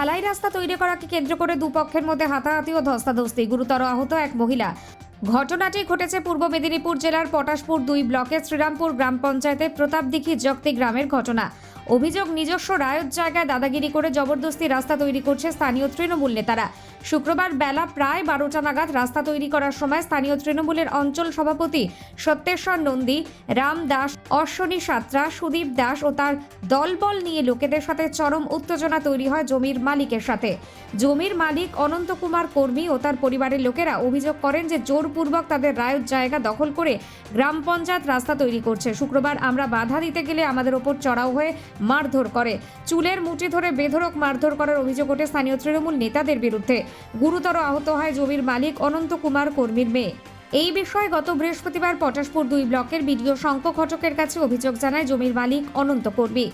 ঢালাই রাস্তা তৈরি করাকে কেন্দ্র করে দুপক্ষের মধ্যে হাতাহাতি ও ধস্তাধস্তি। গুরুতর আহত এক মহিলা। ঘটনাটি ঘটেছে পূর্ব মেদিনীপুর জেলার পটাশপুর দুই ব্লকের শ্রীরামপুর গ্রাম পঞ্চায়েতের প্রতাপদিঘি জগতি গ্রামের ঘটনা। অভিযোগ নিজস্ব রায়ত জায়গায় দাদাগিরি করে জবরদস্তি রাস্তা তৈরি করছে স্থানীয় তৃণমূল নেতারা। শুক্রবার বেলা প্রায় বারোটা নাগাদ রাস্তা তৈরি করার সময় স্থানীয় তৃণমূলের অঞ্চল সভাপতি সত্যেশ্বর নন্দী, রাম দাস, অশ্বনী সাত্রা, সুদীপ দাস ও তার দলবল নিয়ে লোকেদের সাথে চরম উত্তেজনা তৈরি হয় জমির মালিকের সাথে। জমির মালিক অনন্ত কুমার কর্মী ও তার পরিবারের লোকেরা অভিযোগ করেন যে জোরপূর্বক তাদের রায়ত জায়গা দখল করে গ্রাম পঞ্চায়েত রাস্তা তৈরি করছে। শুক্রবার আমরা বাধা দিতে গেলে আমাদের ওপর চড়াও হয়ে মারধর করে। চুলের মুঠি ধরে বেধরক মারধর করার অভিযোগ ওঠে স্থানীয় তৃণমূল নেতাদের বিরুদ্ধে। গুরুতর আহত হয় জমির মালিক অনন্ত কুমার কর্মীর মেয়ে। এই বিষয়ে গত বৃহস্পতিবার পটাশপুর দুই ব্লকের বিডিও শঙ্খ ঘটকের কাছে অভিযোগ জানায় জমির মালিক অনন্ত কর্মী।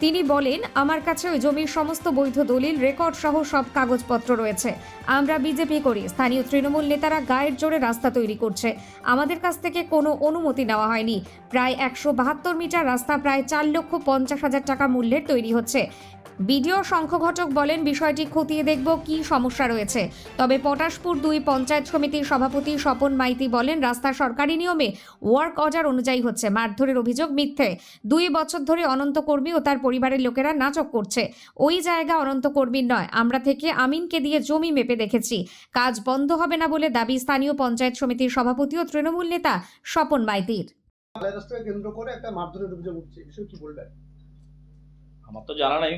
তিনি বলেন, আমার কাছে ওই জমির সমস্ত বৈধ দলিল, রেকর্ড সহ সব কাগজপত্র রয়েছে। আমরা বিজেপি করি। স্থানীয় তৃণমূল নেতারা গায়ের জোরে রাস্তা তৈরি করছে। আমাদের কাছ থেকে কোনো অনুমতি নেওয়া হয়নি। প্রায় একশো বাহাত্তর মিটার রাস্তা প্রায় চার লক্ষ পঞ্চাশ হাজার টাকা মূল্যের তৈরি হচ্ছে। বিডিও শঙ্খ ঘটক বলেন, বিষয়টি খতিয়ে দেখব কি সমস্যা রয়েছে। তবে পটাশপুর দুই পঞ্চায়েত সমিতির সভাপতি স্বপন মাইতি বলেন, রাস্তা সরকারি নিয়মে ওয়ার্ক অর্ডার অনুযায়ী হচ্ছে। মারধরের অভিযোগ মিথ্যে। দুই বছর ধরে অনন্ত কর্মী ও তার পরিবারের লোকেরা নাচক করছে। ওই জায়গা অনন্ত কর্মীর নয়। আমরা থেকে আমিনকে দিয়ে জমি মেপে দেখেছি। কাজ বন্ধ হবে না বলে দাবি স্থানীয় পঞ্চায়েত সমিতির সভাপতি ও তৃণমূল নেতা স্বপন মাইতির। কেন্দ্র করে একটা মারধরের অভিযোগ উঠছে। বিষয়ে কি বলবেন? আমার তো জানা নেই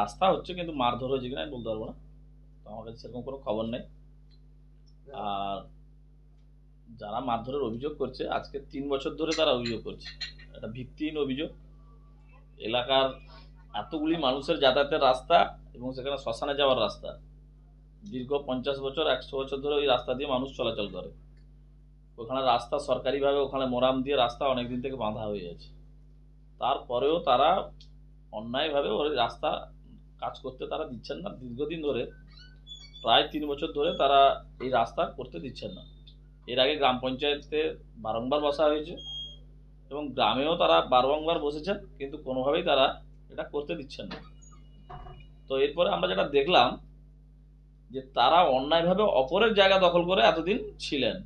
রাস্তা হচ্ছে কিন্তু মারধর হয়েছে কিনা আমি বলতে পারব না। তো আমার কাছে সেরকম কোনো খবর নেই। আর যারা মারধরের অভিযোগ করছে, আজকে তিন বছর ধরে তারা অভিযোগ করছে। এটা ভিত্তিহীন অভিযোগ। এলাকার এতগুলি মানুষের যাতায়াতের রাস্তা এবং সেখানে শ্মশানে যাওয়ার রাস্তা। দীর্ঘ পঞ্চাশ বছর, একশো বছর ধরে ওই রাস্তা দিয়ে মানুষ চলাচল করে। ওখানে রাস্তা সরকারিভাবে, ওখানে মোরাম দিয়ে রাস্তা অনেক দিন থেকে বাঁধা হয়ে আছে। তারপরেও তারা অন্যায়ভাবে ওই রাস্তা কাজ করতে তারা দিচ্ছেন না। দীর্ঘদিন ধরে, প্রায় তিন বছর ধরে তারা এই রাস্তা করতে দিচ্ছেন না। এর আগে গ্রাম পঞ্চায়েতে বারংবার বসা হয়েছে এবং গ্রামেও তারা বারংবার বসেছেন, কিন্তু কোনোভাবেই তারা এটা করতে দিচ্ছেন না। তো এরপরে আমরা যেটা দেখলাম যে তারা অন্যায়ভাবে অপরের জায়গা দখল করে এতদিন ছিলেন,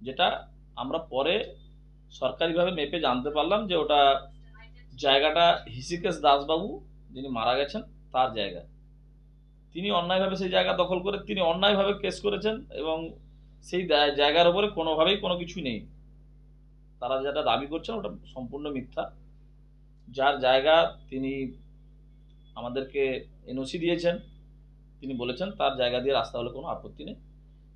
যেটা আমরা পরে সরকারিভাবে মেপে জানতে পারলাম যে ওটা জায়গাটা হিসিকেশ দাসবাবু যিনি মারা গেছেন, তার জায়গা। তিনি অন্যায়ভাবে সেই জায়গা দখল করে, তিনি অন্যায়ভাবে কেস করেছেন এবং সেই জায়গার ওপরে কোনোভাবেই কোনো কিছু নেই। তারা যেটা দাবি করছেন, ওটা সম্পূর্ণ মিথ্যা। যার জায়গা তিনি আমাদেরকে এনওসি দিয়েছেন, তিনি বলেছেন তার জায়গা দিয়ে রাস্তা হলে কোনো আপত্তি নেই।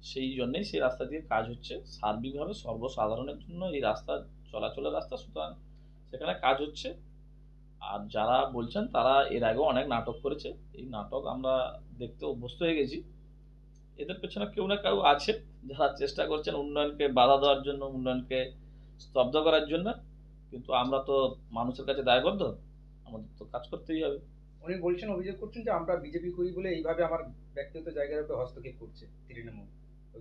সেই জন্যেই সেই রাস্তা দিয়ে কাজ হচ্ছে সার্বিকভাবে সর্বসাধারণের জন্য এই রাস্তা, চলাচলের রাস্তা। সুতরাং সেখানে কাজ হচ্ছে। আর যারা বলছেন তারা এর আগেও অনেক নাটক করেছে। এই নাটক আমরা দেখতে অভ্যস্ত হয়ে গেছি। এদের পেছনে কেউ না কেউ আছে। যারা চেষ্টা করছেন উন্নয়নকে বাধা দেওয়ার জন্য উন্নয়নকে স্তব্ধ করার জন্য। কিন্তু আমরা তো মানুষের কাছে দায়বদ্ধ। আমাদের তো কাজ করতেই হবে। উনি বলছেন অভিযোগ করছেন যে আমরা বিজেপি করি বলে এইভাবে আমার ব্যক্তিগত জায়গার উপরে হস্তক্ষেপ করছে তৃণমূল।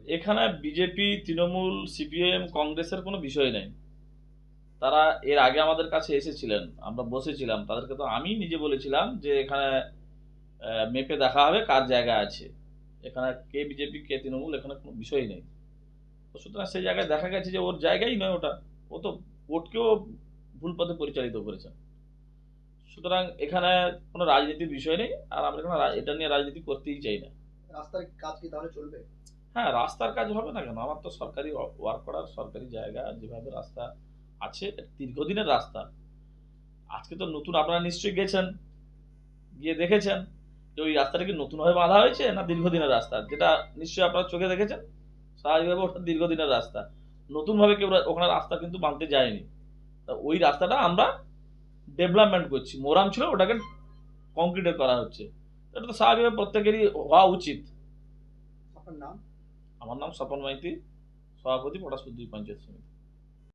এখানে বিজেপি তৃণমূল সিপিএম কংগ্রেসের কোনো বিষয় নেই। তারা এর আগে আমাদের কাছে এসেছিলেন আমরা বসেছিলাম। তাদেরকে তো আমি নিজে বলেছিলাম যে এখানে মেপে দেখা হবে কার জায়গা আছে। এখানে কে বিজেপি কে তৃণমূল এখানে কোনো বিষয় নেই। তো সুতরাং সেই জায়গায় দেখা গেছে যে ওর জায়গাই নয় ওটা। ও তো ভোটকেও ভুল পথে পরিচালিত করেছেন সুতরাং এখানে কোনো রাজনীতির বিষয় নেই আর আমরা এখানে এটা নিয়ে রাজনীতি করতেই চাই না। রাস্তার কাজ কি তাহলে চলবে? হ্যাঁ রাস্তার কাজ হবে না কেন? আমার তো সরকারি ওয়ার্ক করার সরকারি জায়গা যেভাবে রাস্তা আছে দীর্ঘদিনের রাস্তা। আজকে তো নতুন আপনারা নিশ্চয়ই গেছেন গিয়ে দেখেছেন যে ওই রাস্তাটা কি নতুনভাবে বাঁধা হয়েছে না দীর্ঘদিনের রাস্তা? যেটা নিশ্চয়ই আপনারা চোখে দেখেছেন স্বাভাবিকভাবে ওটা দীর্ঘদিনের রাস্তা। নতুনভাবে কেউ ওখানে রাস্তা কিন্তু বাঁধতে যায়নি। তা ওই রাস্তাটা আমরা ডেভেলপমেন্ট করছি। মোরাম ছিল ওটাকে কংক্রিটের করা হচ্ছে। এটা তো স্বাভাবিকভাবে প্রত্যেকেরই হওয়া উচিত। আপনার নাম? আমার নাম স্বপন মাইতি সভাপতি পটাশপুর দুই পঞ্চায়েত সমিতি।